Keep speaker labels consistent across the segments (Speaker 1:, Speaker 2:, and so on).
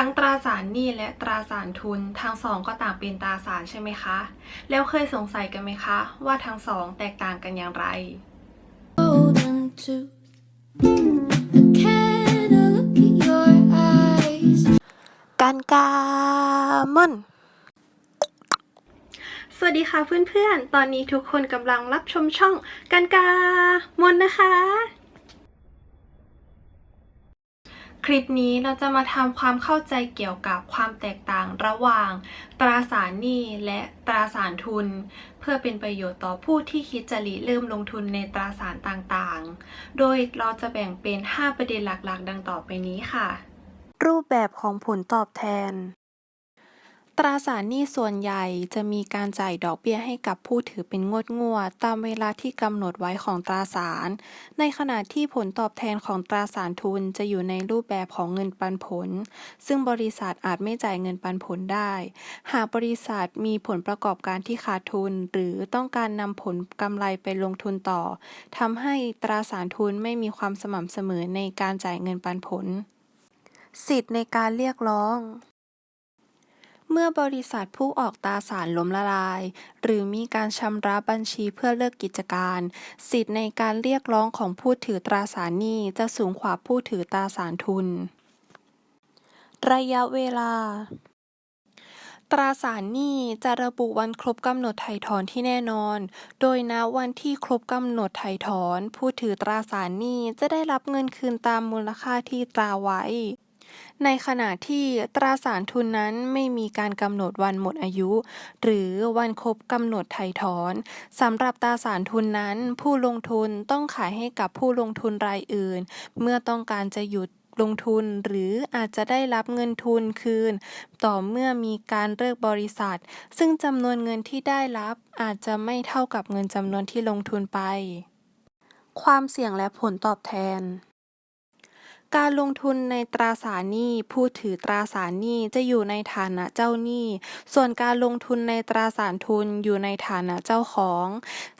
Speaker 1: ทั้งตราสารหนี้และตราสารทุนทั้งสองก็ต่างเป็นตราสารใช่ไหมคะ แล้วเคยสงสัยกันไหมคะ ว่าทั้งสองแตกต่างกันอย่างไร
Speaker 2: golden tooth. Can I look at your eyes?
Speaker 3: กันกามอน
Speaker 1: สวัสดีค่ะเพื่อนๆ ตอนนี้ทุกคนกำลังรับชมช่องกันกามนนะคะ คลิปนี้เราจะมาทำความเข้าใจเกี่ยวกับความแตกต่างระหว่าง ตราสารหนี้และตราสารทุน เพื่อเป็นประโยชน์ต่อผู้ที่คิดจะริเริ่มลงทุนในตราสารต่างๆ โดยเราจะแบ่งเป็น 5 ประเด็นหลักๆ ดังต่อไปนี้ค่ะ
Speaker 3: รูปแบบของผลตอบแทน ตราสารหนี้ส่วนใหญ่จะมีการจ่ายดอกเบี้ยให้กับผู้ถือเป็นงวดงวดตามเวลาที่กำหนดไว้ของตราสาร ในขณะที่ผลตอบแทนของตราสารทุนจะอยู่ในรูปแบบของเงินปันผล ซึ่งบริษัทอาจไม่จ่ายเงินปันผลได้ หากบริษัทมีผลประกอบการที่ขาดทุน หรือต้องการนำผลกำไรไปลงทุนต่อทำให้ตราสารทุนไม่มีความสม่ำเสมอในการจ่ายเงินปันผล สิทธิ์ในการเรียกร้อง เมื่อบริษัทผู้ออกตราสารล้มละลาย หรือมีการชำระบัญชีเพื่อเลิกกิจการ สิทธิ์ในการเรียกร้องของผู้ถือตราสารหนี้จะสูงกว่าผู้ถือตราสารทุน ระยะเวลา ตราสารหนี้จะระบุวันครบกำหนดไถ่ถอนที่แน่นอน โดยณวันที่ครบกำหนดไถ่ถอน ผู้ถือตราสารหนี้จะได้รับเงินคืนตามมูลค่าที่ตราไว้ ในขณะที่ตราสารทุนนั้นไม่มีการกำหนดวันหมดอายุ หรือวันครบกำหนดไถ่ถอนสำหรับตราสารทุนนั้น ผู้ลงทุนต้องขายให้กับผู้ลงทุนรายอื่น เมื่อต้องการจะหยุดลงทุนหรืออาจจะได้รับเงินทุนคืน ต่อเมื่อมีการเลิกบริษัท ซึ่งจำนวนเงินที่ได้รับ อาจจะไม่เท่ากับเงินจำนวนที่ลงทุนไป ความเสี่ยงและผลตอบแทน การลงทุนในตราสารหนี้ผู้ถือตราสารหนี้จะอยู่ในฐานะเจ้าหนี้ ส่วนการลงทุนในตราสารทุนอยู่ในฐานะเจ้าของ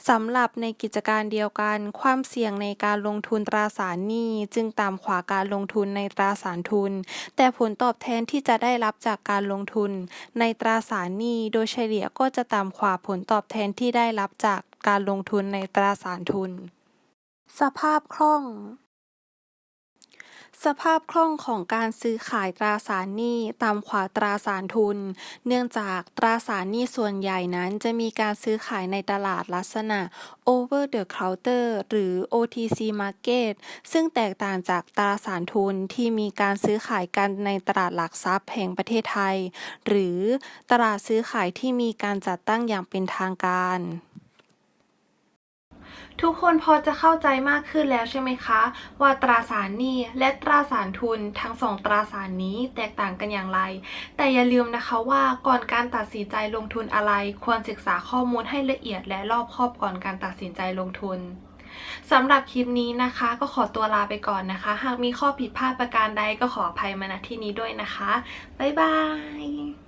Speaker 3: สำหรับในกิจการเดียวกัน ความเสี่ยงในการลงทุนตราสารหนี้จึงต่ำกว่าการลงทุนในตราสารทุน แต่ผลตอบแทนที่จะได้รับจากการลงทุน ในตราสารหนี้โดยเฉลี่ยก็จะต่ำกว่าผลตอบแทนที่ได้รับจากการลงทุนในตราสารทุน สภาพคล่อง สภาพคล่องของการซื้อขายตราสารหนี้ต่ำกว่าตราสารทุน เนื่องจากตราสารหนี้ส่วนใหญ่นั้นจะมีการซื้อขายในตลาดลักษณะ over the counter หรือ OTC market ซึ่งแตกต่างจากตราสารทุนที่มีการซื้อขายกันในตลาดหลักทรัพย์แห่งประเทศไทย หรือตลาดซื้อขายที่มีการจัดตั้งอย่างเป็นทางการ
Speaker 1: ทุกคนพอจะเข้าใจมากขึ้นแล้วใช่ไหมคะ ว่าตราสารหนี้และตราสารทุนทั้งสองตราสารนี้แตกต่างกันอย่างไร แต่อย่าลืมนะคะว่าก่อนการตัดสินใจลงทุนอะไร ควรศึกษาข้อมูลให้ละเอียดและรอบคอบก่อนการตัดสินใจลงทุนสำหรับคลิปนี้นะคะก็ขอตัวลาไปก่อนนะคะ หากมีข้อผิดพลาดประการใดก็ขออภัยมาณที่นี้ด้วยนะคะ บ๊ายบาย